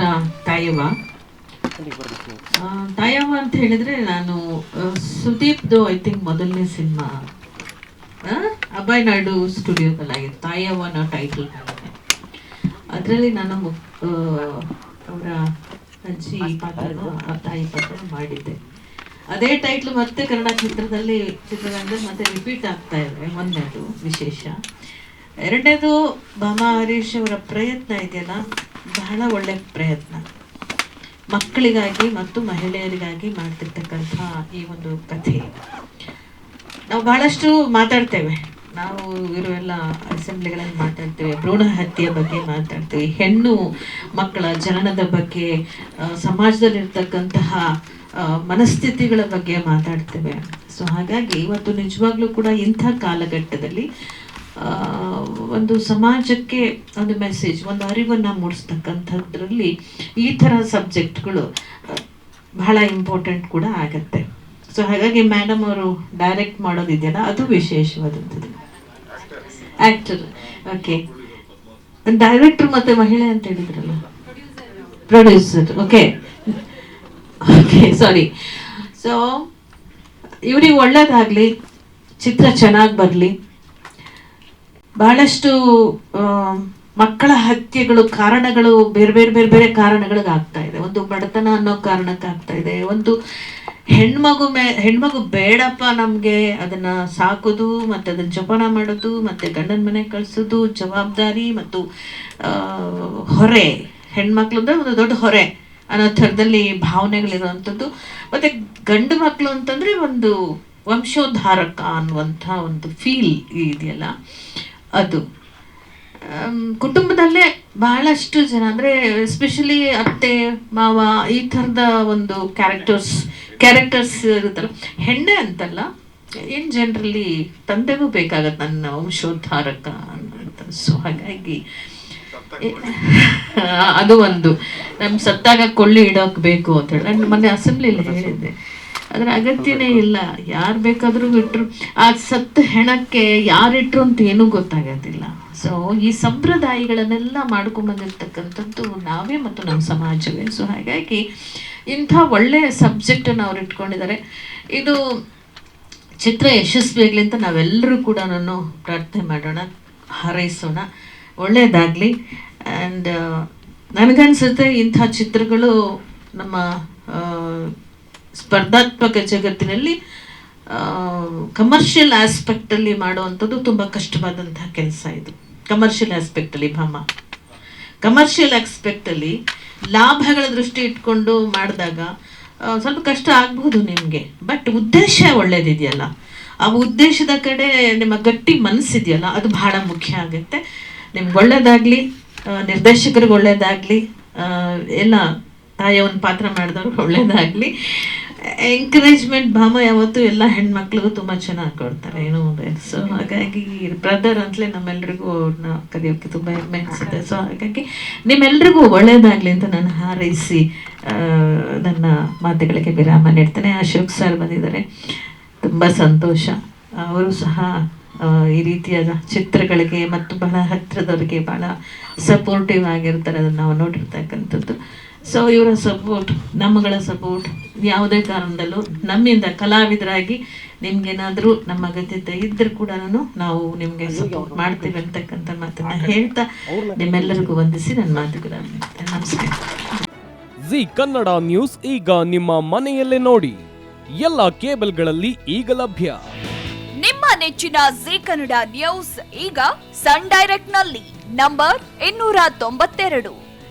ಚಿತ್ರ ತಾಯವ್ವ. ತಾಯವ್ವ ಅಂತ ಹೇಳಿದ್ರೆ ನಾನು ಸುದೀಪ್ ಸುದೀಪ್ದು ಐ ಥಿಂಕ್ ಮೊದಲನೇ ಸಿನಿಮಾ. ಅಭಯ್ ನಾಯ್ಡು ಸ್ಟುಡಿಯೋದಲ್ಲಿ ತಾಯವ್ವ ಅನ್ನೋ ಟೈಟಲ್ ಅದರಲ್ಲಿ ನಾನು ಅವರ ಅಜ್ಜಿ ಪಾತ್ರ ತಾಯಿ ಪಾತ್ರ ಮಾಡಿದ್ದೆ. ಅದೇ ಟೈಟ್ಲು ಮತ್ತೆ ಕನ್ನಡ ಚಿತ್ರದಲ್ಲಿ ಚಿತ್ರರಂಗದಲ್ಲಿ ಮತ್ತೆ ರಿಪೀಟ್ ಆಗ್ತಾ ಇದೆ ಒಂದನೇದು ವಿಶೇಷ. ಎರಡನೇದು ಭಾಮಾ ಹರೀಶ್ ಅವರ ಪ್ರಯತ್ನ ಇದೆಯಲ್ಲ? ಬಹಳ ಒಳ್ಳೆ ಪ್ರಯತ್ನ. ಮಕ್ಕಳಿಗಾಗಿ ಮತ್ತು ಮಹಿಳೆಯರಿಗಾಗಿ ಮಾಡ್ತಿರ್ತಕ್ಕಂಥ ಈ ಒಂದು ಕಥೆ. ನಾವು ಬಹಳಷ್ಟು ಮಾತಾಡ್ತೇವೆ. ನಾವು ಇರುವೆಲ್ಲ ಅಸೆಂಬ್ಲಿಗಳಲ್ಲಿ ಮಾತಾಡ್ತೇವೆ. ಭ್ರೂಣ ಹತ್ಯೆಯ ಬಗ್ಗೆ ಮಾತಾಡ್ತೇವೆ. ಹೆಣ್ಣು ಮಕ್ಕಳ ಜನನದ ಬಗ್ಗೆ ಸಮಾಜದಲ್ಲಿರ್ತಕ್ಕಂತಹ ಮನಸ್ಥಿತಿಗಳ ಬಗ್ಗೆ ಮಾತಾಡ್ತೇವೆ. ಸೊ ಹಾಗಾಗಿ ಇವತ್ತು ನಿಜವಾಗ್ಲೂ ಕೂಡ ಇಂಥ ಕಾಲಘಟ್ಟದಲ್ಲಿ ಒಂದು ಸಮಾಜಕ್ಕೆ ಒಂದು ಮೆಸೇಜ್ ಒಂದು ಅರಿವನ್ನು ಮೂಡಿಸ್ತಕ್ಕಂಥದ್ರಲ್ಲಿ ಈ ಥರ ಸಬ್ಜೆಕ್ಟ್ಗಳು ಬಹಳ ಇಂಪಾರ್ಟೆಂಟ್ ಕೂಡ ಆಗತ್ತೆ. ಸೊ ಹಾಗಾಗಿ ಮೇಡಮ್ ಅವರು ಡೈರೆಕ್ಟ್ ಮಾಡೋದಿದೆಯಲ್ಲ ಅದು ವಿಶೇಷವಾದಂಥದ್ದು. ಆ್ಯಕ್ಟರ್ ಓಕೆ ಡೈರೆಕ್ಟ್ರ್ ಮತ್ತು ಮಹಿಳೆ ಅಂತ ಹೇಳಿದ್ರಲ್ಲ? Producer okay okay sorry so ಇವ್ರಿಗೆ ಒಳ್ಳೇದಾಗಲಿ, ಚಿತ್ರ ಚೆನ್ನಾಗಿ ಬರಲಿ. ಬಹಳಷ್ಟು ಮಕ್ಕಳ ಹತ್ಯೆಗಳು, ಕಾರಣಗಳು, ಬೇರೆ ಬೇರೆ ಬೇರೆ ಬೇರೆ ಕಾರಣಗಳಿಗೆ ಆಗ್ತಾ ಇದೆ. ಒಂದು ಬಡತನ ಅನ್ನೋ ಕಾರಣಕ್ಕೆ ಆಗ್ತಾ ಇದೆ. ಒಂದು ಹೆಣ್ಮಗು ಮೇ, ಹೆಣ್ಮಗು ಬೇಡಪ್ಪ ನಮಗೆ. ಅದನ್ನ ಸಾಕೋದು, ಮತ್ತೆ ಅದನ್ನ ಜೋಪಾನ ಮಾಡೋದು, ಮತ್ತೆ ಗಂಡನ ಮನೆಗೆ ಕಳಿಸೋದು, ಜವಾಬ್ದಾರಿ ಮತ್ತು ಹೊರೆ. ಹೆಣ್ಮಕ್ಳು ಅಂದ್ರೆ ಒಂದು ದೊಡ್ಡ ಹೊರೆ ಅನ್ನೋ ಥರದಲ್ಲಿ ಭಾವನೆಗಳಿರುವಂಥದ್ದು. ಮತ್ತೆ ಗಂಡು ಮಕ್ಕಳು ಅಂತಂದ್ರೆ ಒಂದು ವಂಶೋದ್ಧಾರಕ ಅನ್ನುವಂಥ ಒಂದು ಫೀಲ್ ಇದೆಯಲ್ಲ. ಅದು. ಕುಟುಂಬದಲ್ಲೇ ಬಹಳಷ್ಟು ಜನ, ಅಂದ್ರೆ ಎಸ್ಪೆಷಲಿ ಅತ್ತೆ, ಮಾವ, ಈ ಥರದ ಒಂದು ಕ್ಯಾರೆಕ್ಟರ್ಸ್ ಕ್ಯಾರೆಕ್ಟರ್ಸ್ ಇರುತ್ತಲ್ಲ. ಹೆಣ್ಣೆ ಅಂತಲ್ಲ ಇನ್ ಜನರಲಿ ತಂದೆಗೂ ಬೇಕಾಗತ್ತೆ ನನ್ನ ವಂಶೋದ್ಧಾರಕ ಅಂತ. ಸೊ ಹಾಗಾಗಿ, ಅದು ಒಂದು. ನಮ್ಮ ಸತ್ತಾಗ ಕೊಳ್ಳಿ ಇಡೋಕೆ ಬೇಕು ಅಂತ ಹೇಳಿ. ನಾನು ಮೊನ್ನೆ ಅಸೆಂಬ್ಲಿಲಿ ಹೇಳಿದ್ದೆ. ಅದ್ರ ಅಗತ್ಯನೇ ಇಲ್ಲ. ಯಾರು ಬೇಕಾದರೂ ಇಟ್ರು ಆ ಸತ್ತು ಹೆಣಕ್ಕೆ ಯಾರಿಟ್ರು ಅಂತ ಏನೂ ಗೊತ್ತಾಗೋದಿಲ್ಲ. ಸೊ ಈ ಸಂಪ್ರದಾಯಗಳನ್ನೆಲ್ಲ ಮಾಡ್ಕೊಂಬಂದಿರ್ತಕ್ಕಂಥದ್ದು ನಾವೇ ಮತ್ತು ನಮ್ಮ ಸಮಾಜವೇ. ಸೊ ಹಾಗಾಗಿ ಇಂಥ ಒಳ್ಳೆಯ ಸಬ್ಜೆಕ್ಟನ್ನು ಅವ್ರು ಇಟ್ಕೊಂಡಿದ್ದಾರೆ. ಇದು ಚಿತ್ರ ಯಶಸ್ವಿ ಆಗಲಿ ಅಂತ ನಾವೆಲ್ಲರೂ ಕೂಡ ನಾನು ಪ್ರಾರ್ಥನೆ ಮಾಡೋಣ, ಹಾರೈಸೋಣ. ಒಳ್ಳೆಯದಾಗಲಿ ಆ್ಯಂಡ್ ನನಗನ್ಸುತ್ತೆ ಇಂಥ ಚಿತ್ರಗಳು ನಮ್ಮ ಸ್ಪರ್ಧಾತ್ಮಕ ಜಗತ್ತಿನಲ್ಲಿ ಕಮರ್ಷಿಯಲ್ ಆಸ್ಪೆಕ್ಟಲ್ಲಿ ಮಾಡುವಂಥದ್ದು ತುಂಬ ಕಷ್ಟವಾದಂತಹ ಕೆಲಸ ಇದು. ಕಮರ್ಷಿಯಲ್ ಆಸ್ಪೆಕ್ಟಲ್ಲಿ ಭಾಮ. ಕಮರ್ಷಿಯಲ್ ಆಸ್ಪೆಕ್ಟಲ್ಲಿ ಲಾಭಗಳ ದೃಷ್ಟಿ ಇಟ್ಕೊಂಡು ಮಾಡಿದಾಗ ಸ್ವಲ್ಪ ಕಷ್ಟ ಆಗ್ಬೋದು ನಿಮಗೆ. ಬಟ್ ಉದ್ದೇಶ ಒಳ್ಳೇದಿದೆಯಲ್ಲ. ಆ ಉದ್ದೇಶದ ಕಡೆ ನಿಮ್ಮ ಗಟ್ಟಿ ಮನಸ್ಸಿದೆಯಲ್ಲ, ಅದು ಬಹಳ ಮುಖ್ಯ ಆಗುತ್ತೆ. ನಿಮ್ಗೆ ಒಳ್ಳೇದಾಗಲಿ ನಿರ್ದೇಶಕರಿಗೆ ಒಳ್ಳೇದಾಗಲಿ ಎಲ್ಲ ತಾಯಿಯ ಒಂದು ಪಾತ್ರ ಮಾಡಿದವ್ರಿಗೆ ಒಳ್ಳೇದಾಗಲಿ. ಎಂಕರೇಜ್ಮೆಂಟ್ ಭಾಮ ಯಾವತ್ತೂ ಎಲ್ಲ ಹೆಣ್ಮಕ್ಳಿಗೂ ತುಂಬ ಚೆನ್ನಾಗಿ ಕೊಡ್ತಾರೆ, ಏನೋ ಸೊ ಹಾಗಾಗಿ ಬ್ರದರ್ ಅಂತಲೇ ನಮ್ಮೆಲ್ರಿಗೂ ಅವ್ರನ್ನ ಕರೆಯೋಕ್ಕೆ ತುಂಬ ಹೆಮ್ಮೆ ಅನಿಸುತ್ತೆ ಸೊ ಹಾಗಾಗಿ ನಿಮ್ಮೆಲ್ರಿಗೂ ಒಳ್ಳೇದಾಗಲಿ ಅಂತ ನಾನು ಹಾರೈಸಿ ನನ್ನ ಮಾತುಗಳಿಗೆ ವಿರಾಮ ನೀಡ್ತೇನೆ. ಅಶೋಕ್ ಸರ್ ಬಂದಿದ್ದಾರೆ. ತುಂಬ ಸಂತೋಷ. ಅವರು ಸಹ ಈ ರೀತಿಯಾದ ಚಿತ್ರಗಳಿಗೆ ಮತ್ತು ಬಹಳ ಹತ್ತಿರದವರಿಗೆ ಬಹಳ ಸಪೋರ್ಟಿವ್ ಆಗಿರ್ತಾರೆ. ಅದನ್ನು ನಾವು ನೋಡಿರ್ತಕ್ಕಂಥದ್ದು. ಸೊ ಇವರ ಸಪೋರ್ಟ್ ನಮ್ಮಗಳ ಸಪೋರ್ಟ್ ಯಾವುದೇ ಕಾರಣದಲ್ಲೂ ನಮ್ಮಿಂದ ಕಲಾವಿದರಾಗಿ ನಿಮ್ಗೇನಾದರೂ ನಮ್ಮ ಅಗತ್ಯತೆ ಇದ್ರೂ ಕೂಡ ನಾವು ನಿಮಗೆ ಸಪೋರ್ಟ್ ಮಾಡ್ತೀವಿ ಅಂತಕ್ಕಂಥ ಮಾತನ್ನ ಹೇಳ್ತಾ ನಿಮ್ಮೆಲ್ಲರಿಗೂ ವಂದಿಸಿ ನನ್ನ ಮಾತುಗಳ ನಮಸ್ಕಾರ. ಜಿ ಕನ್ನಡ ನ್ಯೂಸ್ ಈಗ ನಿಮ್ಮ ಮನೆಯಲ್ಲೇ ನೋಡಿ. ಎಲ್ಲ ಕೇಬಲ್ಗಳಲ್ಲಿ ಈಗ ಲಭ್ಯ. ನಿಮ್ಮ ನೆಚ್ಚಿನ ಜಿ ಕನ್ನಡ ನ್ಯೂಸ್ ಈಗ ಸನ್ ಡೈರೆಕ್ಟ್ನಲ್ಲಿ ನಂಬರ್ ಇನ್ನೂರ ತೊಂಬತ್ತೆರಡು.